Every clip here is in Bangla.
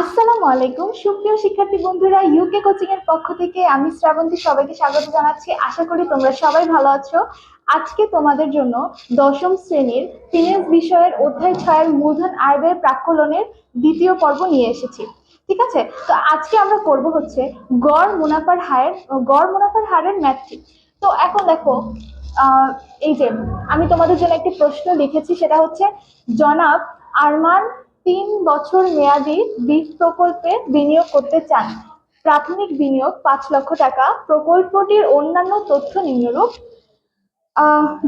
আসসালামু আলাইকুম। সুপ্রিয় শিক্ষার্থী বন্ধুরা ইউকে কোচিং এর পক্ষ থেকে আমি শ্রাবন্তী সবাইকে স্বাগত জানাচ্ছি। আশা করি তোমরা সবাই ভালো আছো। আজকে তোমাদের জন্য দশম শ্রেণির ফিনান্স বিষয়ের অধ্যায় ছয়ের মূলধন আয় ব্যয় প্রাক্কলনের দ্বিতীয় পর্ব নিয়ে এসেছি। ঠিক আছে? তো আজকে আমরা করব হচ্ছে গড় মুনাফার হারের গড় মুনাফার হারের ম্যাট্রিক তো এখন দেখো এই যে আমি তোমাদের জন্য একটি প্রশ্ন লিখেছি, সেটা হচ্ছে, জনাব আরমান তিন বছর মেয়াদি বীজ প্রকল্পে বিনিয়োগ করতে চান। প্রাথমিক বিনিয়োগ পাঁচ লক্ষ টাকা। প্রকল্পটির অন্যান্য তথ্য নিম্নরূপ।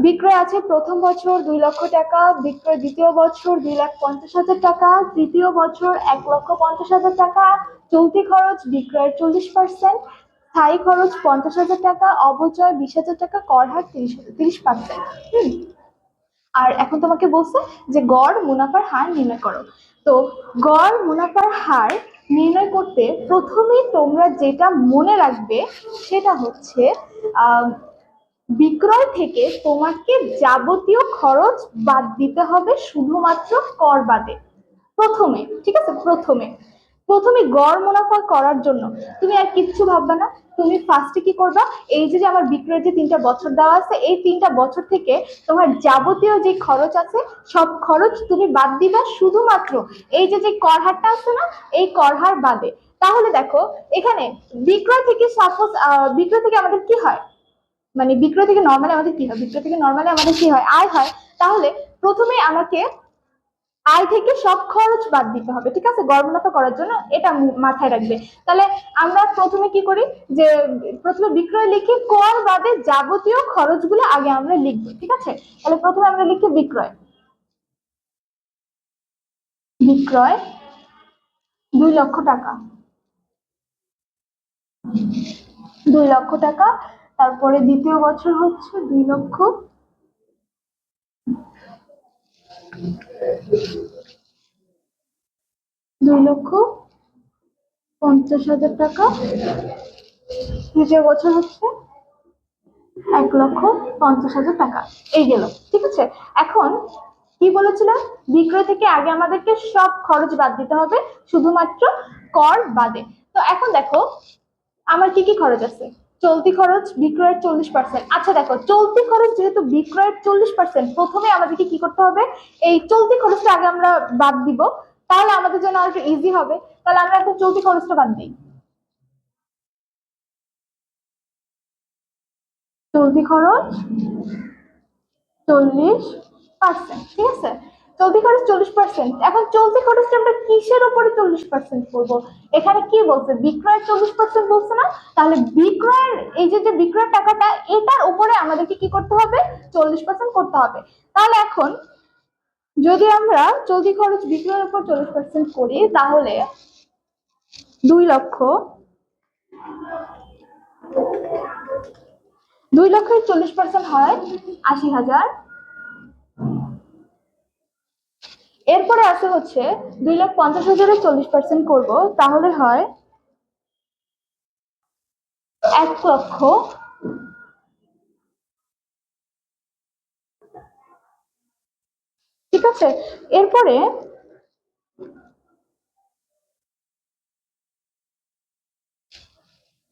বিক্রয় আছে প্রথম বছর দুই লক্ষ টাকা, বিক্রয় দ্বিতীয় বছর দুই লাখ পঞ্চাশ হাজার টাকা, তৃতীয় বছর এক লক্ষ পঞ্চাশ হাজার টাকা, চলতি খরচ বিক্রয়ের চল্লিশ পার্সেন্ট, স্থায়ী খরচ পঞ্চাশ হাজার টাকা অবচয় বিশ হাজার টাকা, কর হার তিরিশ তিরিশ পার্সেন্ট। আর এখন তোমাকে বলছে যে গড়, মুনাফার হার নির্ণয় করো। তো গড় মুনাফার হার নির্ণয় করতে প্রথমে তোমরা যেটা মনে রাখবে সেটা হচ্ছে বিক্রয় থেকে তোমাকে যাবতীয় খরচ বাদ দিতে হবে শুধুমাত্র কর বাদে। প্রথমে, ঠিক আছে? প্রথমে। প্রথমে গড় মুনাফা করার জন্য। তুমি আর কিচ্ছু ভাববে না। তুমি ফার্স্টে কি করবা? এই যে আমার বিক্রয়ের যে তিনটা বছর দেওয়া আছে, এই তিনটা বছর থেকে তোমার যাবতীয় যে খরচ আছে, সব খরচ তুমি বাদ দিবা শুধুমাত্র। এই যে যে কর হারটা আছে না, এই কর হার বাদে। তাহলে দেখো, এখানে বিক্রয় থেকে সাপোজ বিক্রয় থেকে আমাদের কি হয়? মানে বিক্রয় থেকে নর্মালি আমাদের কি হয়? বিক্রয় থেকে নর্মালি আমাদের কি হয়? আয় হয়। তাহলে প্রথমে আমাকে আয় থেকে সব খরচ বাদ দিতে হবে, ঠিক আছে? গড় করার জন্য এটা মাথায় রাখবে। তাহলে আমরা প্রথমে কি করি? যে প্রথমে বিক্রয় লিখি কর বাদে যাবতীয় খরচগুলো আগে আমরা লিখব, ঠিক আছে? তাহলে প্রথমে আমরা লিখি বিক্রয়। বিক্রয় দুই লক্ষ টাকা। দুই লক্ষ টাকা, তারপরে দ্বিতীয় বছর হচ্ছে দুই লক্ষ দুই লক্ষ পঞ্চাশ হাজার টাকা। তৃতীয় বছর হচ্ছে এক লক্ষ পঞ্চাশ হাজার টাকা। এই গেল, ঠিক আছে? এখন কি বলেছিলাম? বিক্রয় থেকে আগে আমাদেরকে সব খরচ বাদ দিতে হবে, শুধুমাত্র কর বাদে। তো এখন দেখো, আমার কি কি খরচ আছে? চলতি খরচ বিক্রয়ের চল্লিশ পার্সেন্ট আচ্ছা দেখো, চলতি খরচ যেহেতু বিক্রয়ের চল্লিশ পার্সেন্ট প্রথমে আমাদেরকে কি করতে হবে? এই চলতি খরচটা আগে আমরা বাদ দিব। তাহলে আমাদের জন্য আর একটু ইজি হবে। তাহলে আমরা এখন চলতি খরচটা বাদ দিই। চলতি খরচ চল্লিশ পার্সেন্ট ঠিক আছে? চলতি খরচ চল্লিশ পার্সেন্ট এখন চলতি খরচটা আমরা কিসের উপরে চল্লিশ পার্সেন্ট করব? এখানে কি বলছে? বিক্রয়ের চল্লিশ পার্সেন্ট বলছে না? তাহলে বিক্রয়ের, এই যে যে বিক্রয়ের টাকাটা, এটার উপরে আমাদেরকে কি করতে হবে? চল্লিশ পার্সেন্ট করতে হবে। তাহলে এখন যদি আমরা চলতি খরচ বিক্রয়ের উপর চল্লিশ পার্সেন্ট করি, তাহলে দুই লক্ষ, দুই লক্ষের চল্লিশ পার্সেন্ট হয় আশি হাজার। এরপরে আছে হচ্ছে দুই লাখ পঞ্চাশ হাজারের চল্লিশ পার্সেন্ট করব। তাহলে হয় এক লক্ষ ঠিক আছে? এরপরে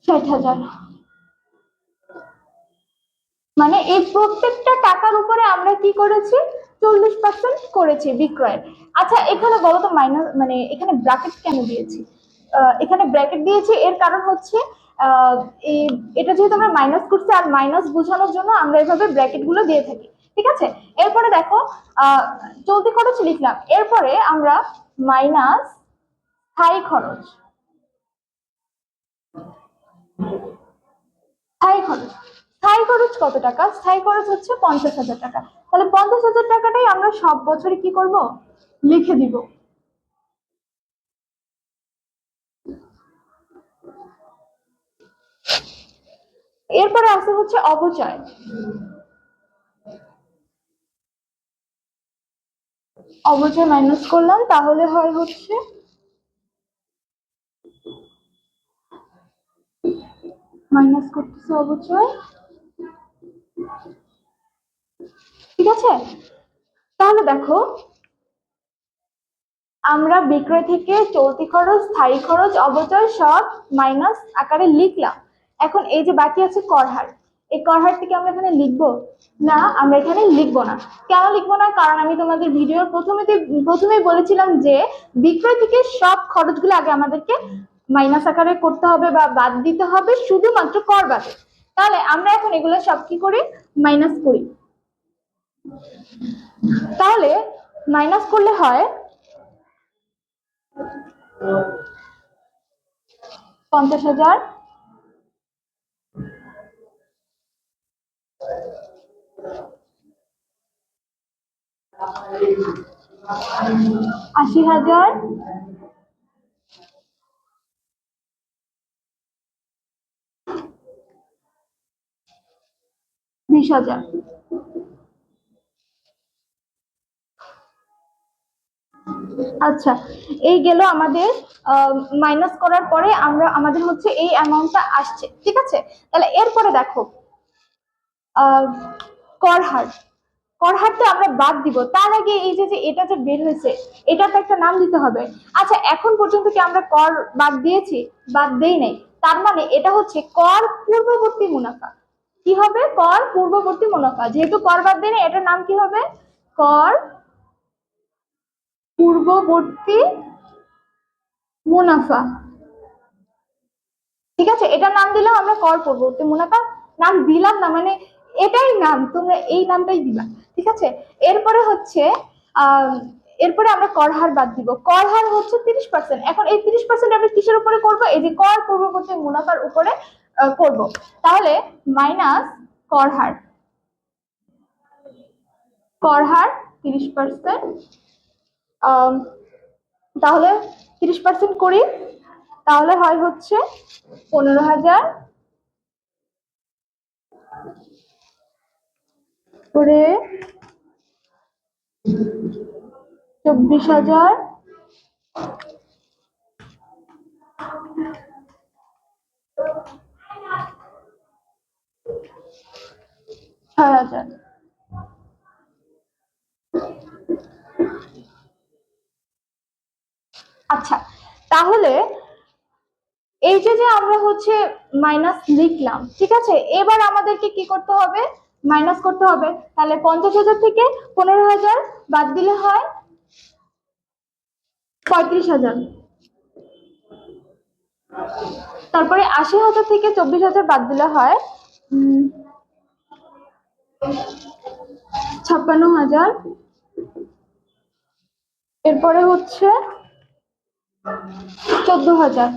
ষাট হাজার। মানে এই প্রত্যেকটা টাকার উপরে আমরা কি করেছি? চল্লিশ পার্সেন্ট করেছি বিক্রয়ের আচ্ছা এখানে বলো তো মাইনাস মানে এখানে ব্র্যাকেট কেন দিয়েছি? এখানে ব্র্যাকেট দিয়েছি এর কারণ হচ্ছে এটা যেহেতু আমরা মাইনাস করছি, আর মাইনাস বোঝানোর জন্য আমরা এভাবে ব্র্যাকেটগুলো দিয়ে থাকি। ঠিক আছে? এরপরে দেখো চলতি খরচ লিখলাম। এরপরে আমরা মাইনাস স্থায়ী খরচ। স্থায়ী খরচ। স্থায়ী খরচ কত টাকা? স্থায়ী খরচ হচ্ছে পঞ্চাশ হাজার টাকা। তাহলে পঞ্চাশ হাজার টাকাটাই আমরা সব বছরে কি করব? লিখে দিব। এরপরে আসে হচ্ছে অবচয় অবচয় মাইনাস করলাম, তাহলে হয় হচ্ছে মাইনাস করতেছে অবচয় ঠিক আছে? তাহলে দেখো, আমরা বিক্রয় থেকে চলতি খরচ, স্থায়ী খরচ, অবচয় সব মাইনাস আকারে লিখলাম। এখন এই যে বাকি আছে করহার এই করহার থেকে আমরা এখানে লিখব? না, আমরা এখানে লিখব না। কেন লিখব না? কারণ আমি তোমাদের ভিডিওর প্রথমে প্রথমেই বলেছিলাম যে, বিক্রয় থেকে সব খরচগুলো আগে আমাদেরকে মাইনাস আকারে করতে হবে বা বাদ দিতে হবে, শুধুমাত্র কর বাদে। তাহলে আমরা এখন এগুলো সব কি করি? মাইনাস করি। তাহলে মাইনাস করলে হয় পঞ্চাশ হাজার। আশি হাজার। বিশ হাজার। আচ্ছা এই গেল আমাদের মাইনাস করার পরে আমরা, আমাদের হচ্ছে এই অ্যামাউন্টটা আসছে, ঠিক আছে? তাহলে এরপরে দেখো কর হার। কর হারটা আমরা বাদ দিব, তার আগে এই যে এটা যে বের হয়েছে এটা তো একটা নাম দিতে হবে। আচ্ছা এখন পর্যন্ত কি আমরা কর বাদ দিয়েছি? বাদ দেই নাই। তার মানে এটা হচ্ছে কর পূর্ববর্তী মুনাফা। কি হবে? কর পূর্ববর্তী মুনাফা। যেহেতু কর বাদ দেয় এটার নাম কি হবে? কর পূর্ববর্তী মুনাফা। ঠিক আছে, এটার নাম দিলাম আমরা কর পূর্ববর্তী মুনাফা। নাম দিলাম না মানে এটাই নাম, তোমরা এই নামটাই দিবা। ঠিক আছে? এরপরে হচ্ছে এরপরে আমরা কর হার বাদ দিব। কর হার হচ্ছে তিরিশ পার্সেন্ট এখন এই তিরিশ পার্সেন্ট আমরা কিসের উপরে করব? এই যে কর পূর্ববর্তী মুনাফার উপরে করব। তাহলে মাইনাস কর হার কর হার তিরিশ পার্সেন্ট তাহলে তিরিশ পার্সেন্ট করি। তাহলে হয় হচ্ছে পনেরো হাজার। করে চব্বিশ হাজার। ছয় হাজার আচ্ছা তাহলে এই যে যে আমরা হচ্ছে মাইনাস লিখলাম, ঠিক আছে? এবার আমাদেরকে কি করতে হবে? মাইনাস করতে হবে। তাহলে পঞ্চাশ হাজার থেকে পনেরো হাজার বাদ দিলে হয় পঁয়ত্রিশ হাজার। তারপরে আশি হাজার থেকে চব্বিশ হাজার বাদ দিলে হয় ছাপ্পান্ন হাজার। এরপরে হচ্ছে চোদ্দ হাজার।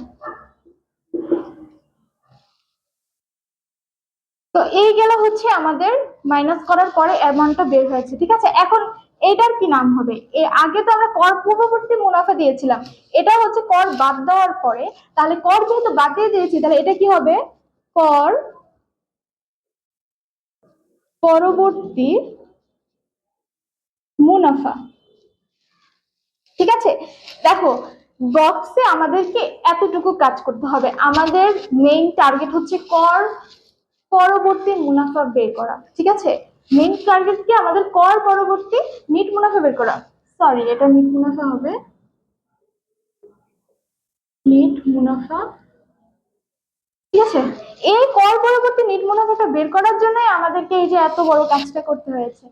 তো এই গেল হচ্ছে আমাদের মাইনাস করার পরে অ্যামাউন্টটা বের হয়েছে, ঠিক আছে? এখন এটার কি নাম হবে? এ আগে তো আমরা কর পূর্ববর্তী মুনাফা দিয়েছিলাম। এটা হচ্ছে কর বাদ দেওয়ার পরে, তাহলে কর যেহেতু বাদ দিয়ে দিয়েছি, তাহলে এটা কি হবে? কর পরবর্তী মুনাফা। ঠিক আছে? দেখো বক্সে আমাদেরকে এতটুকু কাজ করতে হবে। আমাদের মেইন টার্গেট হচ্ছে কর, পরবর্তী মুনাফা বের করা। ঠিক আছে? মেইন টার্গেট কি? আমাদের কর, পরবর্তী নিট মুনাফা বের করা। সরি এটা নিট মুনাফা হবে। নিট মুনাফা। ঠিক আছে? এই কর পরবর্তী নিট বের করার জন্যই আমাদেরকে এই যে এত বড় কাজটা করতে হয়েছে।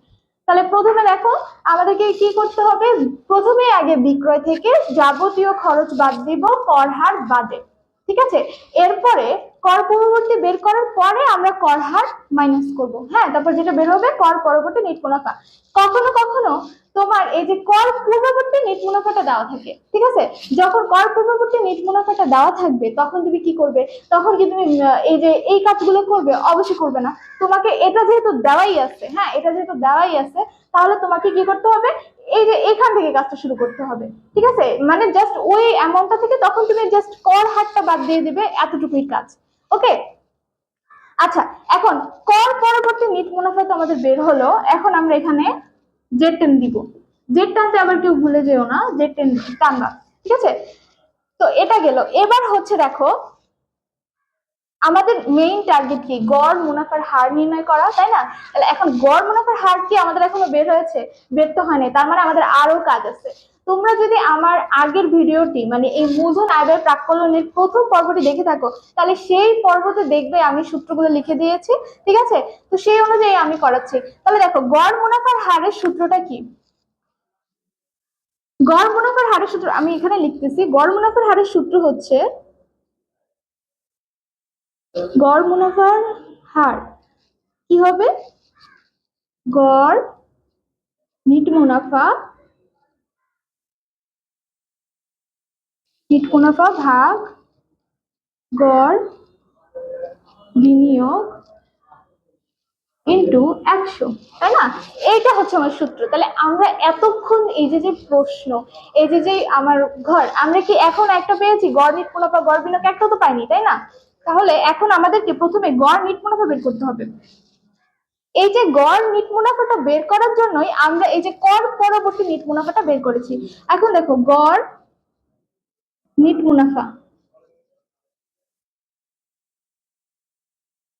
তাহলে প্রথমে দেখো, আমাদেরকে কি করতে হবে? প্রথমে আগে বিক্রয় থেকে যাবতীয় খরচ বাদ দিব, কর হার বাদে। ঠিক আছে? এরপরে কর পূর্ববর্তী বের করার পরে আমরা কর হার মাইনাস করব। হ্যাঁ তারপর যেটা বের হবে কর পরবর্তী নিট মুনাফা। কখনো কখনো তোমার এই যে কর পূর্ববর্তী নিট মুনাফাটা দেওয়া থাকে, ঠিক আছে? যখন কর পূর্ববর্তী নিট মুনাফাটা দেওয়া থাকবে, তখন তুমি কি করবে? তখন কি তুমি এই যে এই কাজগুলো করবে? অবশ্যই করবে না। তোমাকে এটা যেহেতু দেওয়াই আছে হ্যাঁ এটা যেহেতু দেওয়াই আছে, তাহলে তোমাকে কি করতে হবে? এই যে এখান থেকে কাজটা শুরু করতে হবে, ঠিক আছে? মানে জাস্ট ওই অ্যামাউন্টটা থেকে তখন তুমি জাস্ট কর হারটা বাদ দিয়ে দিবে এতটুকুই কাজ ওকে আচ্ছা এখন কর পরবর্তী নিট মুনাফা তো আমাদের বের হলো, এখন আমরা এখানে জেড টেন দিব। জেড টানতে আবার কেউ ভুলে যেও না জেড টেন টানবা ঠিক আছে? তো এটা গেল। এবার হচ্ছে দেখো আমাদের মেইন টার্গেট কি? গড়, মুনাফার হার নির্ণয় করা, তাই না? তাহলে এখন গড়, মুনাফার হার কি আমাদের এখনও বের হয়েছে? বের তো হয়নি, তার মানে আমাদের আরও কাজ আছে। তোমরা যদি আমার আগের ভিডিওটি মানে এই মূলধন আয় ব্যয় প্রাক্কলনের প্রথম পর্বটি দেখে থাকো, তাহলে সেই পর্বতে দেখবে আমি সূত্রগুলো লিখে দিয়েছি, ঠিক আছে? তো সেই অনুযায়ী আমি করাচ্ছি। তাহলে দেখো, গড়, মুনাফার হারের সূত্রটা কি? গড়, মুনাফার হারের সূত্র, আমি এখানে লিখতেছি, গড়, মুনাফার হারের সূত্র হচ্ছে গড় মুনাফার হার। কি হবে? গড় নিট মুনাফা নিট মুনাফা ভাগ গড় বিনিয়োগ ইন্টু একশো। তাই না? এইটা হচ্ছে আমার সূত্র। তাহলে আমরা এতক্ষণ এই যে যে প্রশ্ন, এই যে যে আমার ঘর, আমরা কি এখন একটা পেয়েছি? গড় নিট মুনাফা গড় বিনিয়োগ একটা তো পাইনি, তাই না? তাহলে এখন আমাদেরকে প্রথমে গড় নিট মুনাফা বের করতে হবে। এই যে গড় নিট মুনাফাটা বের করার জন্যই আমরা এই যে কর পরবর্তী নিট মুনাফাটা বের করেছি। এখন দেখো, গড় নিট মুনাফা।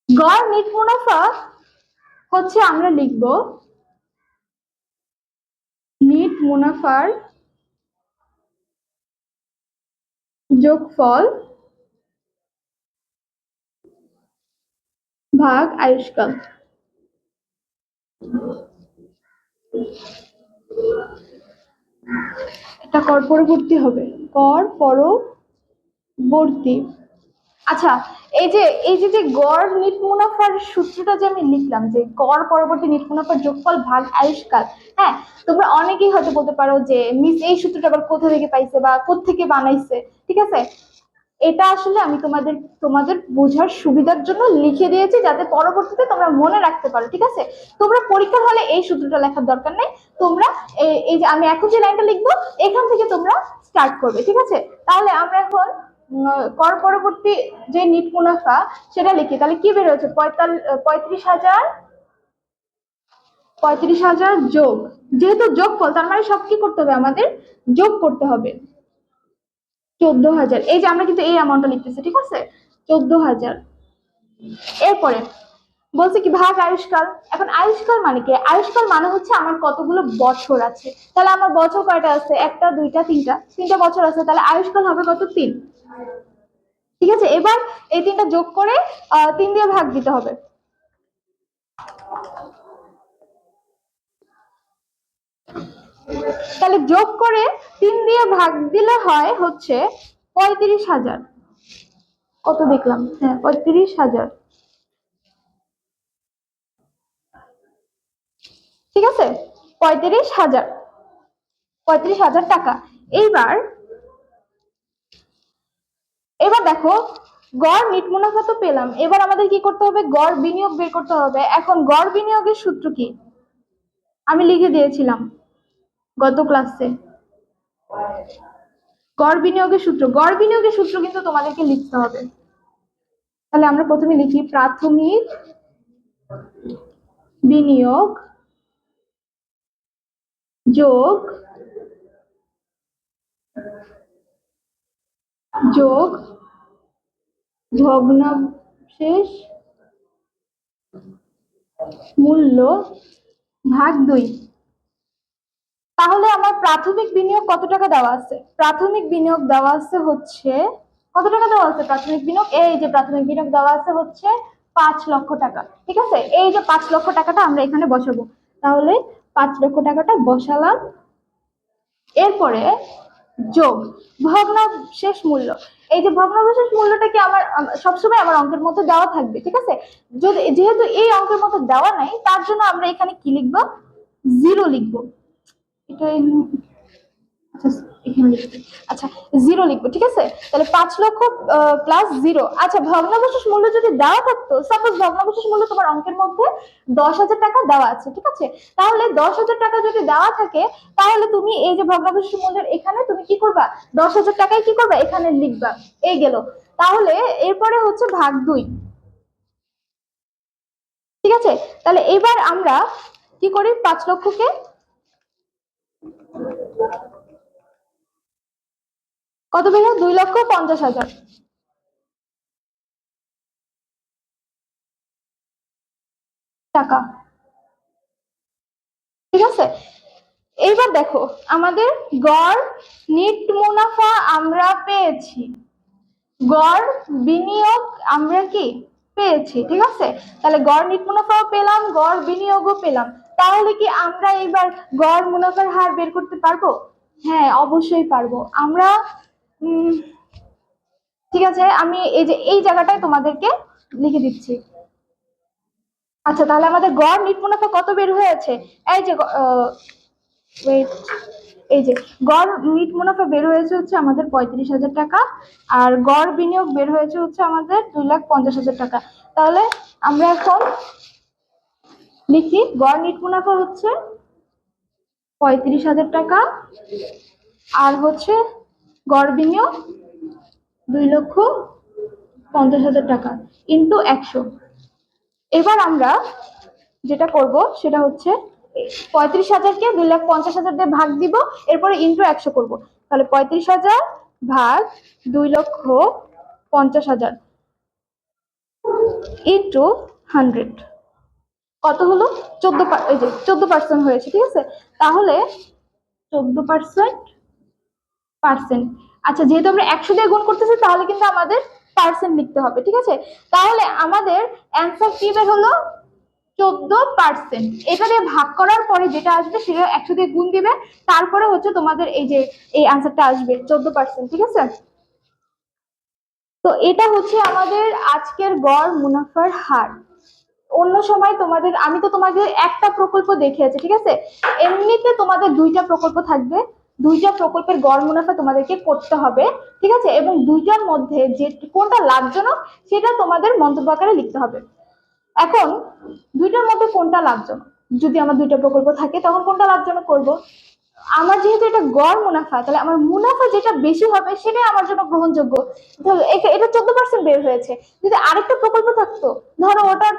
গড় নিট মুনাফা হচ্ছে আমরা লিখব নিট মুনাফার যোগফল ভাগ আয়ুষ্কাল এটা কর পরবর্তী হবে। কর পরবর্তী। আচ্ছা এই যে এই যে যে গড় নিট মুনাফার সূত্রটা যে আমি লিখলাম, যে গড় পরবর্তী নিট মুনাফার যোগফল ভাগ আয়ুষ্কাল হ্যাঁ তোমরা অনেকেই হয়তো বলতে পারো যে, মিস, এই সূত্রটা আবার কোথা থেকে পাইছে বা কোথা থেকে বানাইছে? ঠিক আছে? এটা আসলে আমি তোমাদের তোমাদের বোঝার সুবিধার জন্য লিখে দিয়েছি যাতে পরবর্তীতে তোমরা মনে রাখতে পারো, ঠিক আছে? তোমরা পরীক্ষার হলে এই সূত্রটা লেখার দরকার নেই। তোমরা এই- যে আমি এখন যে লাইনটা লিখব, এখান থেকে তোমরা স্টার্ট করবে, ঠিক আছে? তাহলে আমরা এখন কর পরবর্তী যে নিট মুনাফা, সেটা লিখি। তাহলে কি বের হচ্ছে পঁয়তাল্লিশ হাজার, পঁয়ত্রিশ হাজার যোগ। যেহেতু যোগফল, তার মানে সব কি করতে হবে আমাদের? যোগ করতে হবে। চোদ্দ হাজার এই যে আমরা কিন্তু এই অ্যামাউন্টটা লিখতেছি, ঠিক আছে? চোদ্দ হাজার এরপরে বলছে কি, ভাগ আয়ুষ্কাল। এখন আয়ুষ্কাল মানে কি? আয়ুষ্কাল মানে হচ্ছে আমার কতগুলো বছর আছে। তাহলে আমার বছর কয়টা আছে? একটা, দুইটা, তিনটা। তিনটা বছর আছে, তাহলে আয়ুষ্কাল হবে কত? তিন। ঠিক আছে? এবার এই তিনটা যোগ করে তিন দিয়ে ভাগ দিতে হবে। তাহলে যোগ করে তিন দিয়ে ভাগ দিলে হয় হচ্ছে পঁয়ত্রিশ হাজার। কত দেখলাম? হ্যাঁ পঁয়ত্রিশ হাজার। ঠিক আছে? পঁয়ত্রিশ হাজার। পঁয়ত্রিশ হাজার টাকা। এইবার, এবার দেখো, গড় নিট মুনাফা তো পেলাম। এবার আমাদের কি করতে হবে? গড় বিনিয়োগ বের করতে হবে। এখন গড় বিনিয়োগের সূত্র কি? আমি লিখে দিয়েছিলাম। গত ক্লাসে গড় বিনিয়োগের সূত্র। গড় বিনিয়োগের সূত্র কিন্তু তোমাদেরকে লিখতে হবে। তাহলে আমরা প্রথমে লিখি, প্রাথমিক বিনিয়োগ যোগ যোগ ভগ্নাংশেষ মূল্য ভাগ দুই। তাহলে আমার প্রাথমিক বিনিয়োগ কত টাকা দেওয়া আছে? প্রাথমিক বিনিয়োগ দেওয়া আছে হচ্ছে, কত টাকা দেওয়া আছে প্রাথমিক বিনিয়োগ? এই যে প্রাথমিক বিনিয়োগ দেওয়া আছে হচ্ছে পাঁচ লক্ষ টাকা, ঠিক আছে? এই যে পাঁচ লক্ষ টাকাটা আমরা এখানে বসাবো। তাহলে পাঁচ লক্ষ টাকাটা বসালাম। এরপরে যোগ, ভগ্নাবশেষ মূল্য। এই যে ভগ্নাবশেষ মূল্যটা কি আমার সবসময় আমার অঙ্কের মধ্যে দেওয়া থাকবে, ঠিক আছে? যদি, যেহেতু এই অঙ্কের মতো দেওয়া নাই, তার জন্য আমরা এখানে কি লিখব? জিরো লিখব। এটা এখানে- আচ্ছা আচ্ছা আচ্ছা মূল্য যদি দেওয়া থাকতো সাপোজ ভগ্নাবশেষ মূল্য তোমার অঙ্কের মধ্যে দশ হাজার টাকা দেওয়া আছে, ঠিক আছে? দেওয়া থাকে, তাহলে তুমি এই যে ভগ্নাবশেষ মূল্যের এখানে তুমি কি করবা? দশ হাজার টাকায় কি করবা? এখানে লিখবা। এই গেল। তাহলে এরপরে হচ্ছে ভাগ দুই। ঠিক আছে? তাহলে এবার আমরা কি করি? পাঁচ লক্ষকে কত হয়? দুই লক্ষ পঞ্চাশ হাজার। টাকা। ঠিক আছে? এইবার দেখো, আমাদের গড় নিট মুনাফা আমরা পেয়েছি। গড় বিনিয়োগ আমরা কি? পেয়েছি, ঠিক আছে? তাহলে গড় নিট মুনাফাও পেলাম, গড় বিনিয়োগও পেলাম। তাহলে কি আমরা এবার গড় মুনাফার হার বের করতে পারব? হ্যাঁ অবশ্যই পারব। আমরা ঠিক আছে, আমি এই যে, এই জায়গাটায় তোমাদেরকে লিখে দিচ্ছি। আচ্ছা তাহলে আমাদের গড় নিট মুনাফা কত বের হয়েছে? এই যে এই যে, গড় নিট মুনাফা বের হয়েছে হচ্ছে আমাদের পঁয়ত্রিশ হাজার টাকা, আর গড় বিনিয়োগ বের হয়েছে হচ্ছে আমাদের দুই লাখ পঞ্চাশ হাজার টাকা। তাহলে আমরা এখন লিখি, গড় নিট মুনাফা হচ্ছে পঁয়ত্রিশ হাজার টাকা, আর হচ্ছে গড় বিনিয়োগ দুই লক্ষ পঞ্চাশ হাজার টাকা ইন্টু একশো। এবার আমরা যেটা করব সেটা হচ্ছে পঁয়ত্রিশ হাজারকে দুই লাখ পঞ্চাশ হাজার দিয়ে ভাগ দিব, এরপরে ইন্টু একশো করব। তাহলে পঁয়ত্রিশ হাজার ভাগ দুই লক্ষ পঞ্চাশ হাজার ইন্টু হান্ড্রেড কত হলো? চোদ্দ এই যে চোদ্দ পার্সেন্ট হয়েছে, ঠিক আছে? তাহলে চোদ্দ পার্সেন্ট পার্সেন্ট আচ্ছা যেহেতু আমরা একশো দিয়ে গুণ করতেছি, তাহলে কিন্তু আমাদের পার্সেন্ট লিখতে হবে, ঠিক আছে? তাহলে আমাদের অ্যান্সার কি বের হলো? চোদ্দ পার্সেন্ট এটা দিয়ে ভাগ করার পরে যেটা আসবে, সেটা একশো দিয়ে গুণ দিবে। তারপরে হচ্ছে তোমাদের এই যে, এই অ্যান্সারটা আসবে, চোদ্দ পার্সেন্ট ঠিক আছে? তো এটা হচ্ছে আমাদের আজকের গড় মুনাফার হার। অন্য সময় তোমাদের, আমি তো তোমাদের একটা প্রকল্প দেখিয়েছি, ঠিক আছে? এমনিতে তোমাদের দুইটা প্রকল্প থাকবে। দুইটা প্রকল্পের গড় মুনাফা তোমাদেরকে করতে হবে, ঠিক আছে? এবং দুইটার মধ্যে যে কোনটা লাভজনক সেটা তোমাদের মন্তব্য আকারে লিখতে হবে। এখন, দুইটার মধ্যে কোনটা লাভজনক? যদি আমার দুইটা প্রকল্প থাকে, তখন কোনটা লাভজনক করব? আমার যেহেতু এটা গড় মুনাফা, তাহলে আমার মুনাফা যেটা বেশি হবে সেটাই আমার জন্য গ্রহণযোগ্য। এটা চোদ্দ পার্সেন্ট বের হয়েছে। যদি আরেকটা প্রকল্প থাকতো, ধরো ওটার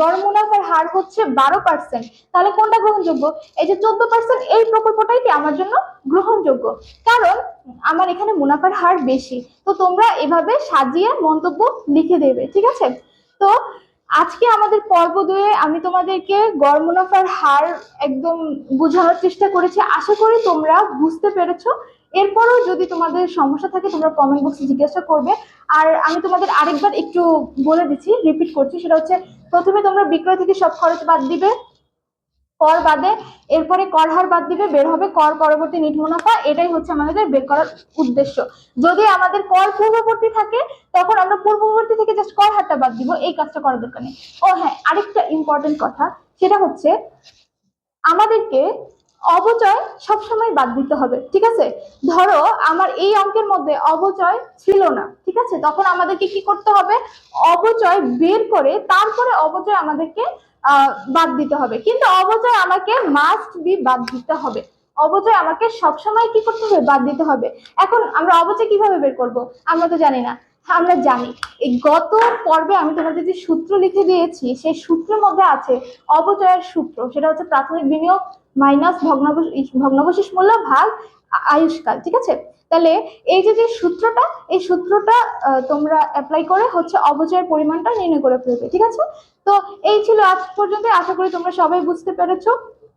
গড় মুনাফার হার হচ্ছে বারো পার্সেন্ট তাহলে কোনটা গ্রহণযোগ্য? এই যে চোদ্দ পার্সেন্ট এই প্রকল্পটাই কি আমার জন্য গ্রহণযোগ্য? কারণ আমার এখানে মুনাফার হার বেশি। তো তোমরা এভাবে সাজিয়ে মন্তব্য লিখে দেবে, ঠিক আছে? তো আজকে আমাদের পর্ব দুয়ে আমি তোমাদেরকে গড় মুনাফার হার একদম বোঝানোর চেষ্টা করেছি। আশা করি তোমরা বুঝতে পেরেছ। এরপরও যদি তোমাদের সমস্যা থাকে, তোমরা কমেন্ট বক্সে জিজ্ঞাসা করবে। আর আমি তোমাদের আরেকবার একটু বলে দিচ্ছি রিপিট করছি। সেটা হচ্ছে, প্রথমে তোমরা বিক্রয় থেকে সব খরচ বাদ দিবে। কর বাদে, এরপরে কর হার বাদ দিবে, বের হবে কর পরবর্তী নিট মুনাফা, এটাই হচ্ছে আমাদের বের করার উদ্দেশ্য। যদি আমাদের কর পূর্ববর্তী থাকে, তখন আমরা পূর্ববর্তী থেকে জাস্ট কর হারটা বাদ দিব, এই কাজটা করার দরকার নেই। ও হ্যাঁ আরেকটা ইম্পর্টেন্ট কথা, সেটা হচ্ছে আমাদেরকে অবচয় সবসময় বাদ দিতে হবে, ঠিক আছে? ধরো, আমার এই অঙ্কের মধ্যে অবচয় ছিল না, ঠিক আছে? তখন আমাদেরকে কি করতে হবে? অবচয় বের করে, তারপরে অবচয় আমাদেরকে বাদ দিতে হবে। কিন্তু অবচয় আমাকে মাস্ট বি বাদ দিতে হবে। অবচয় আমাকে সবসময় কি করতে হবে? বাদ দিতে হবে। এখন আমরা অবচয় কীভাবে বের করব? আমরা তো জানি না। আমরা জানি। এই গত পর্বে আমি তোমাদের যে সূত্র লিখে দিয়েছি, সেই সূত্রের মধ্যে আছে অবচয়ের সূত্র। সেটা হচ্ছে প্রাথমিক বিনিয়োগ মাইনাস ভগ্নাবশেষ ভগ্নাবশেষ মূল্য ভাগ আয়ুষ্কাল, ঠিক আছে? তাহলে এই যে যে সূত্রটা, এই সূত্রটা তোমরা অ্যাপ্লাই করে হচ্ছে অবচয়ের পরিমাণটা নির্ণয় করে ফেলবে, ঠিক আছে? তো এই ছিল আজ পর্যন্ত আশা করি তোমরা সবাই বুঝতে পেরেছ।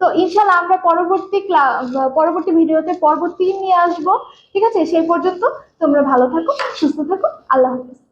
তো ইনশাল্লাহ আমরা পরবর্তী পরবর্তী ভিডিওতে পর্ব তিন নিয়ে আসব। ঠিক আছে? সেই পর্যন্ত তোমরা ভালো থাকো, সুস্থ থাকো। আল্লাহ হাফিজ।